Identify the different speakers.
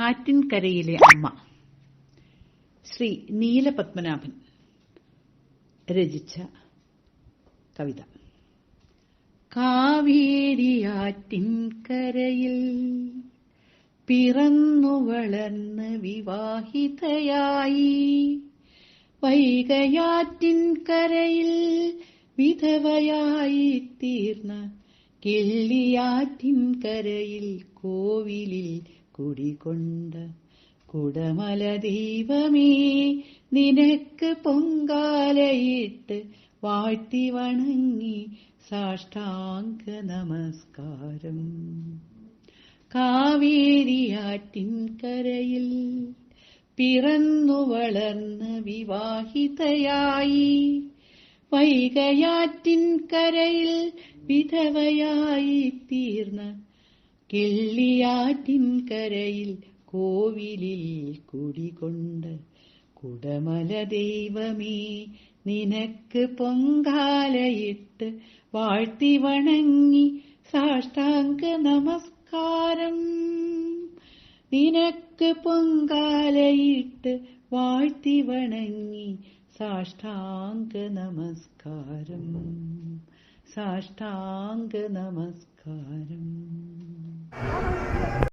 Speaker 1: ആറ്റിൻകരയിലെ അമ്മ. ശ്രീ നീലപത്മനാഭൻ രചിച്ച കവിത. കാവേരിയാറ്റിൻകരയിൽ പിറന്നു വളർന്ന് വിവാഹിതയായി. വൈകയാറ്റിൻകരയിൽ വിധവയായി തീർന്ന കിള്ളിയാറ്റിൻകരയിൽ കോവിലിൽ കുടികൊണ്ട കുടമല ദൈവമേ നിനക്ക് പൊങ്കാലയിട്ട് വാഴ്ത്തി വണങ്ങി സാഷ്ടാംഗ നമസ്കാരം. കാവേരിയാറ്റിൻ കരയിൽ പിറന്നു വളർന്ന് വിവാഹിതയായി വൈകയാറ്റിൻ കരയിൽ വിധവയായി തീർന്ന കിള്ളിയാറ്റിൻകരയിൽ കോവിലിൽ കുടികൊണ്ട് കുടമല ദൈവമേ നിനക്ക് പൊങ്കാലയിട്ട് വാഴ്ത്തി വണങ്ങി സാഷ്ടാംഗ നമസ്കാരം. നിനക്ക് പൊങ്കാലയിട്ട് വാഴ്ത്തി വണങ്ങി സാഷ്ടാംഗ നമസ്കാരം. സാഷ്ടാംഗ നമസ്കാരം.